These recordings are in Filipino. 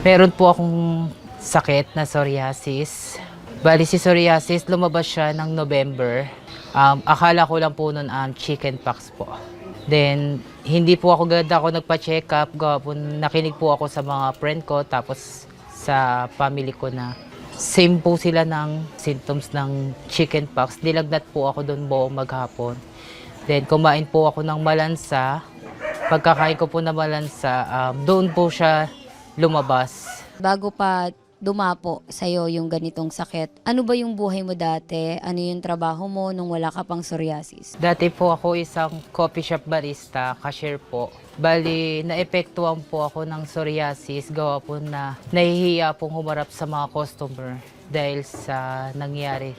Meron po akong sakit na psoriasis. Bali si psoriasis, lumabas siya ng November. Um, akala ko lang po nun um, chicken pox po. Then, hindi po ako ganda ako nagpa-check up. Gawa po, nakinig po ako sa mga friend ko, tapos sa family ko na same po sila ng symptoms ng chicken pox. Nilagnat po ako doon buong maghapon. Then, kumain po ako ng malansa. Pagkakain ko po ng malansa, um, doon po siya lumabas. Bago pa dumapo sa'yo yung ganitong sakit, ano ba yung buhay mo dati? Ano yung trabaho mo nung wala ka pang psoriasis? Dati po ako isang coffee shop barista, cashier po. Bali, naepektuhan po ako ng psoriasis, gawa po na nahihiya pong humarap sa mga customer dahil sa nangyari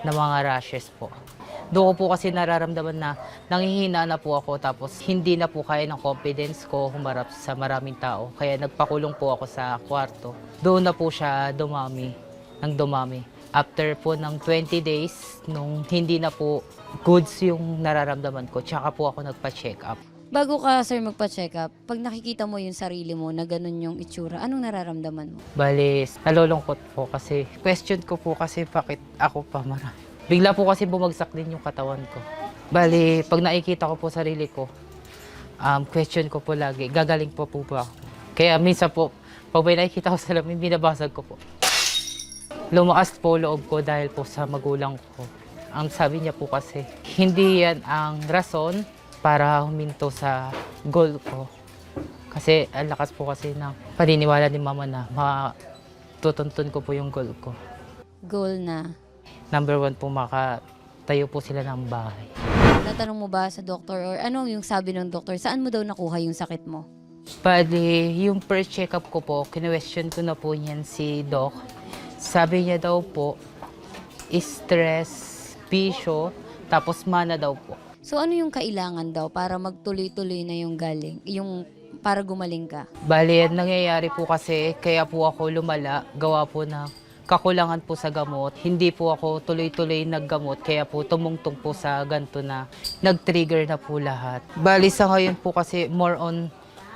na mga rashes po. Doon ko po kasi nararamdaman na nangihina na po ako tapos hindi na po kaya ng confidence ko humarap sa maraming tao. Kaya nagpakulong po ako sa kwarto. Doon na po siya dumami, ng dumami. After po ng 20 days, nung hindi na po goods yung nararamdaman ko, tsaka po ako nagpa-check up. Bago ka, sir, magpa-check up, pag nakikita mo yung sarili mo na ganun yung itsura, anong nararamdaman mo? Bali, nalulungkot po kasi question ko po kasi bakit ako pa marami. Bigla po kasi bumagsak din yung katawan ko. Bali, pag nakikita ko po sarili ko, um, question ko po lagi, gagaling po po ba ako? Kaya minsan po, pag may nakikita ko sa lamin, binabasag ko po. Lumakas po loob ko dahil po sa magulang ko. Ang sabi niya po kasi, hindi yan ang rason para huminto sa goal ko. Kasi ang lakas po kasi ng paniniwala ni mama na matutuntun ko po yung goal ko. Goal na. Number one po, makatayo po sila ng bahay. Natanong mo ba sa doktor or ano yung sabi ng doktor? Saan mo daw nakuha yung sakit mo? Bali, yung first check-up ko po, kinwestiyon ko na po niyan si Doc. Sabi niya daw po, stress, bisyo, tapos mana daw po. So ano yung kailangan daw para magtuloy-tuloy na yung galing, yung para gumaling ka? Bali, ang nangyayari po kasi, kaya po ako lumala, gawa po na kakulangan po sa gamot. Hindi po ako tuloy-tuloy naggamot, kaya po tumungtong po sa ganto na nag-trigger na po lahat. Bali, sa ngayon po kasi more on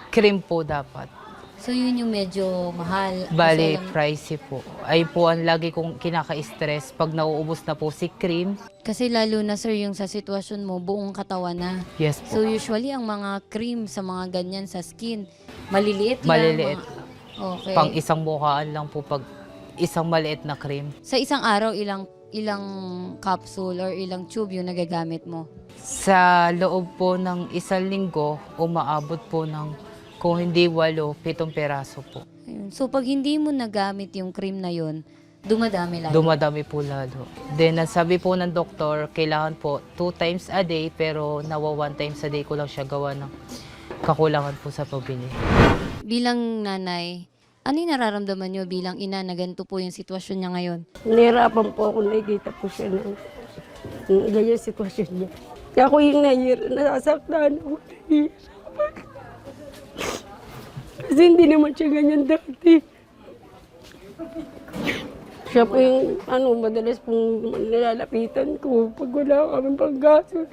cream po dapat. So yun yung medyo mahal. Bali, alam- pricey po. Ay po ang lagi kong kinaka-stress pag nauubos na po si cream. Kasi lalo na sir yung sa sitwasyon mo, buong katawan na. Yes po. So usually ang mga cream sa mga ganyan sa skin, maliliit, Maliliit. lang. mga- Okay. Pang isang bukaan lang po pag isang maliit na cream. sa isang araw, ilang ilang capsule or ilang tube yung nagagamit mo? Sa loob po ng isang linggo, umaabot po ng kung hindi walo, pitong peraso po. Ayun. So pag hindi mo nagamit yung cream na yun, dumadami lalo. Dumadami po lalo. Then, ang sabi po ng doktor, kailangan po two times a day, pero nawa one times a day ko lang siya gawa ng kakulangan po sa pabili. bilang nanay, ano yung nararamdaman nyo bilang ina na ganito po yung sitwasyon niya ngayon? Nahirapan po ako, nakikita po siya ng ganyan sitwasyon niya. Kaya ako yung nahihirap, nasasaktan ako. nahihirapan. Kasi hindi naman siya ganyan dati. Siya po yung ano, madalas pong nilalapitan ko pag wala kami panggasos.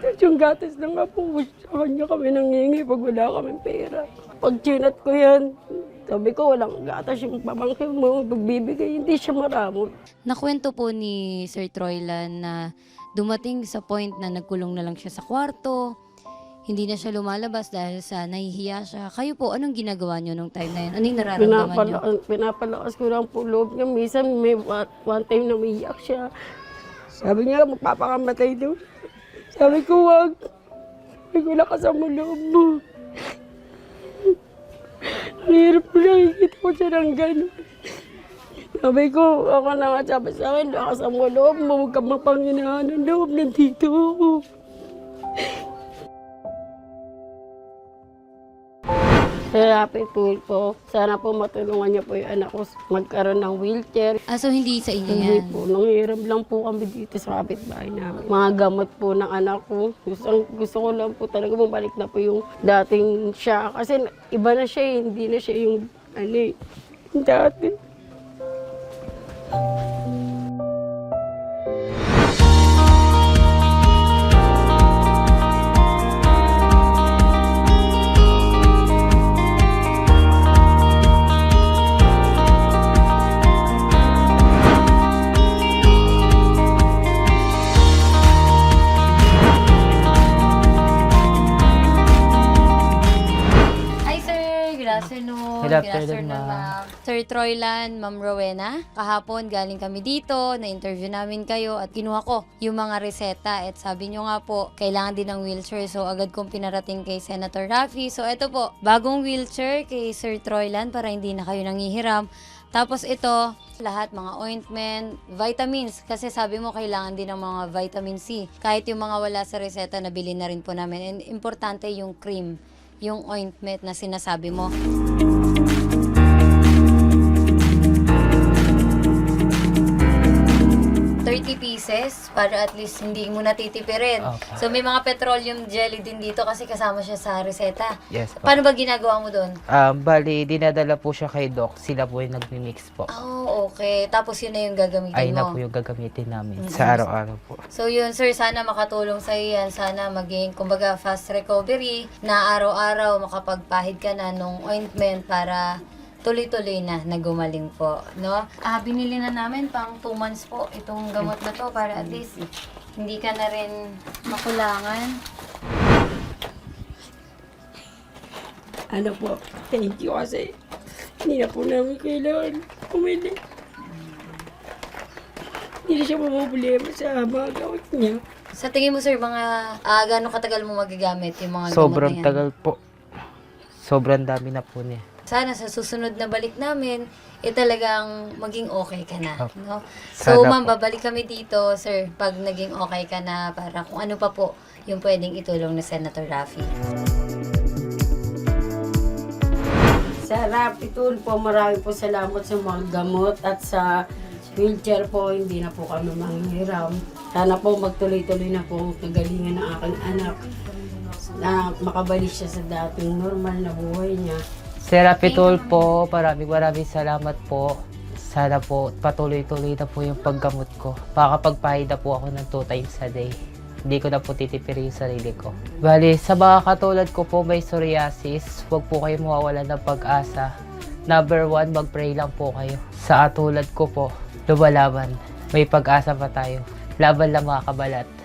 Tapos yung gatas lang nga po, sa kanya kami nangingi pag wala kami pera. Pag chinat ko yan, sabi ko walang gatas yung pamangkin mo, pagbibigay, hindi siya maramo. Nakwento po ni Sir Troylan na dumating sa point na nagkulong na lang siya sa kwarto, hindi na siya lumalabas dahil sa nahihiya siya. Kayo po, anong ginagawa niyo nung time na yun? Anong nararamdaman niyo? Pinapalakas, ko lang po loob niya. Minsan may one, time na umiyak siya. Sabi niya, magpapakamatay daw. Sabi ko, wag. Sabi ko, lakas mo loob mo. Ang hirap ko nakikita ko siya ng gano'n. Sabi ko, ako na nga sabi sa akin, lakas mo loob mo, huwag kang mapanginahan ng loob, nandito ako. Happy po po. Sana po matulungan niya po yung anak ko magkaroon ng wheelchair. Ah, so hindi sa inyo Hindi yan? po, nanghiram lang po kami dito sa kapitbahay namin. Mga gamot po ng anak ko. Gusto, gusto ko lang po talaga bumalik na po yung dating siya. Kasi iba na siya, eh. hindi na siya yung ano eh, dati. Good afternoon, ma'am. Sir Troylan, Ma'am Rowena. Kahapon galing kami dito, na-interview namin kayo at kinuha ko yung mga reseta. At sabi nyo nga po, kailangan din ng wheelchair. So agad kong pinarating kay Senator Raffy. So ito po, bagong wheelchair kay Sir Troylan para hindi na kayo nangihiram. Tapos ito, lahat mga ointment, vitamins. Kasi sabi mo kailangan din ng mga vitamin C. Kahit yung mga wala sa reseta, nabili na rin po namin. And importante yung cream, yung ointment na sinasabi mo. $30 pieces para at least hindi mo natitipirin. Okay. So may mga petroleum jelly din dito kasi kasama siya sa reseta. Yes po. Paano ba ginagawa mo doon? Um, bali, dinadala po siya kay Doc. Sila po yung nagmi-mix po. Oh, okay. Tapos yun na yung gagamitin Ay na mo. po yung gagamitin namin Mm-mm. sa araw-araw po. So yun, sir, sana makatulong sa yan. Sana maging, kumbaga, fast recovery na araw-araw makapagpahid ka na nung ointment para tuloy-tuloy na na gumaling po, no? Ah, binili na namin pang 2 months po itong gamot na to para at least hindi ka na rin makulangan. Ano po, thank you kasi hindi na po namin kailangan pumili. Hindi na siya mamumulema sa mga gamit niya. Sa tingin mo, sir, mga ah, gaano katagal mo magagamit yung mga Sobrang gamot na yan? tagal po. Sobrang dami na po niya. Sana sa susunod na balik namin, eh talagang maging okay ka na. No? So, Sana ma'am, po. babalik kami dito, sir, pag naging okay ka na para kung ano pa po yung pwedeng itulong ni Senator Raffy. Sa Rapid Tool po, marami po salamat sa mga gamot at sa wheelchair po, hindi na po kami manghiram. Sana po magtuloy-tuloy na po ang kagalingan ng aking anak na makabalik siya sa dating normal na buhay niya. Sir Rapitol po, maraming maraming salamat po. Sana po patuloy-tuloy na po yung paggamot ko. Makakapagpahid na po ako ng two times a day. Hindi ko na po titipirin yung sarili ko. Bali, sa mga katulad ko po may psoriasis, huwag po kayo mawawalan ng pag-asa. Number one, mag-pray lang po kayo. Sa katulad ko po, lumalaban. May pag-asa pa tayo. Laban lang mga kabalat.